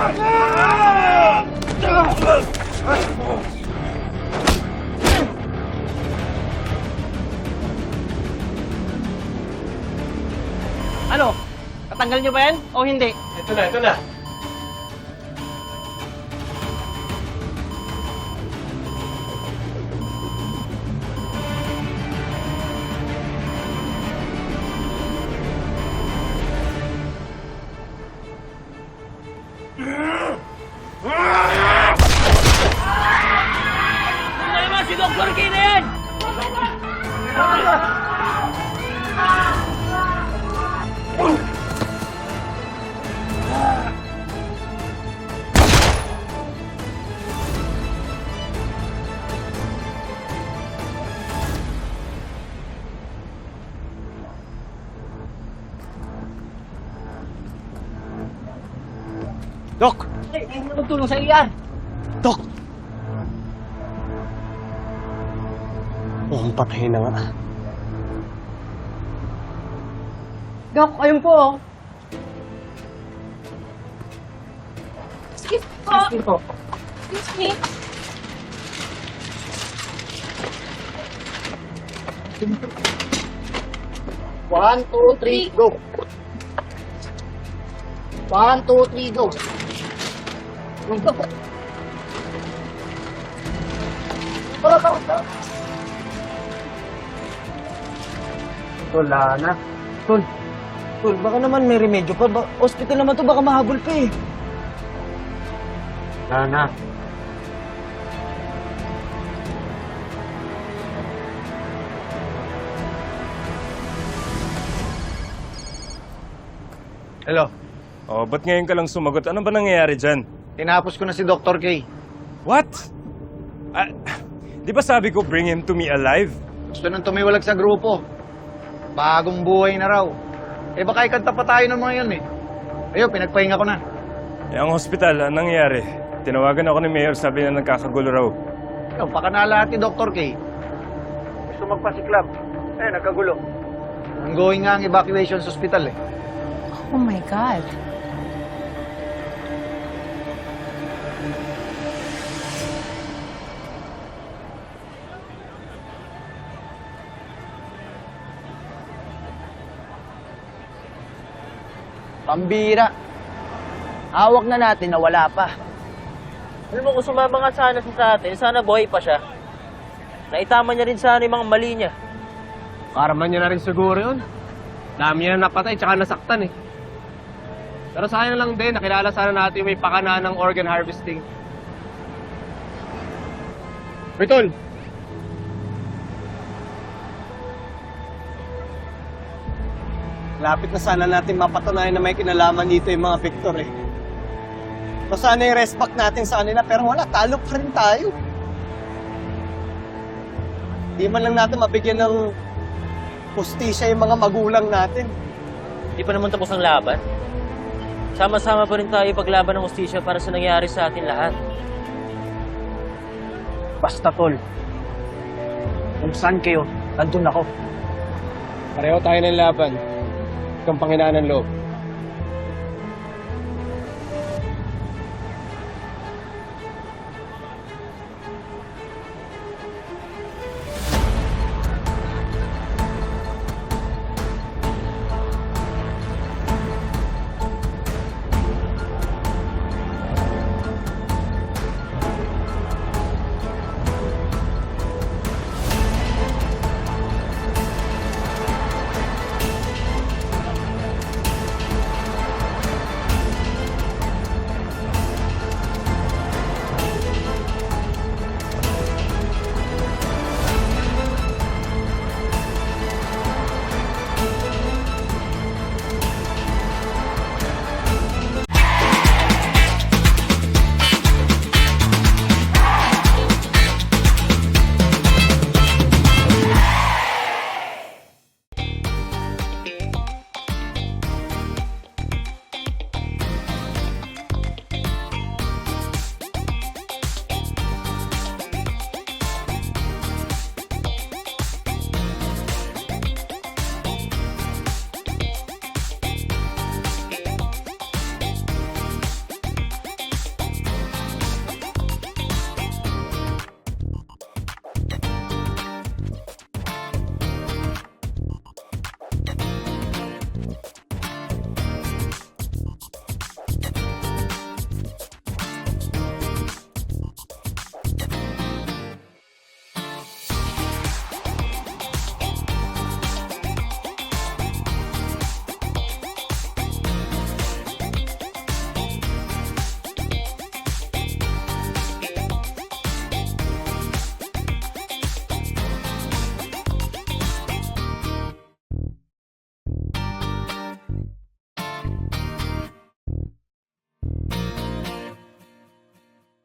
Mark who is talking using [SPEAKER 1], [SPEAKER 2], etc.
[SPEAKER 1] Ano? Natanggal nyo ba yan o hindi?
[SPEAKER 2] Ito na, ito na. Dok!
[SPEAKER 1] Ay, magtulong sa iyan.
[SPEAKER 2] Mukhang patay na nga.
[SPEAKER 3] Dok, ayun po. oh.
[SPEAKER 4] Excuse po.
[SPEAKER 1] Sige po.
[SPEAKER 4] Excuse me.
[SPEAKER 3] One, two, three, go. One, two, three, go.
[SPEAKER 1] Wala na. Tol, Tol, baka naman may remedyo pa. Ba hospital naman to, baka mahabol pa eh.
[SPEAKER 2] Wala na.
[SPEAKER 5] Hello.
[SPEAKER 6] Oh, ba't ngayon ka lang sumagot? Ano ba nangyayari dyan?
[SPEAKER 5] Tinapos ko na si Dr. K.
[SPEAKER 6] What? Ah, di ba sabi ko bring him to me alive?
[SPEAKER 5] Gusto nang tumiwalag sa grupo. Bagong buhay na raw. Eh baka ikanta pa tayo ng mga yun eh. Ayun, pinagpahinga ko na.
[SPEAKER 6] Eh, ang hospital, anong nangyayari? Tinawagan ako ni Mayor, sabi na nagkakagulo raw.
[SPEAKER 5] Ayun, pakanala ni Dr. K. Gusto magpasiklab. Eh, nagkagulo. Ongoing nga ang evacuation sa hospital eh.
[SPEAKER 4] Oh my God.
[SPEAKER 3] Pambira. Hawak na natin na wala pa.
[SPEAKER 1] Alam mo, kung sumama nga sana siya sa atin, sana buhay pa siya. Naitama niya rin sana yung mga mali niya.
[SPEAKER 2] Karaman niya na rin siguro yun. Dami niya na napatay tsaka nasaktan eh. Pero sayang lang din, nakilala sana natin yung may pakana ng organ harvesting. Bertol! Lapit na sana natin mapatunayan na may kinalaman dito yung mga Victor eh. O sana yung respect natin sa kanila, pero wala, talo pa rin tayo. Di man lang natin mabigyan ng postisya yung mga magulang natin.
[SPEAKER 1] Hindi pa naman tapos ang laban. Sama-sama pa rin tayo paglaban ng hustisya para sa nangyari sa atin lahat.
[SPEAKER 3] Basta, tol. Kung saan kayo, nandun ako.
[SPEAKER 2] Pareho tayo ng laban. Kang panghinaan ng loob.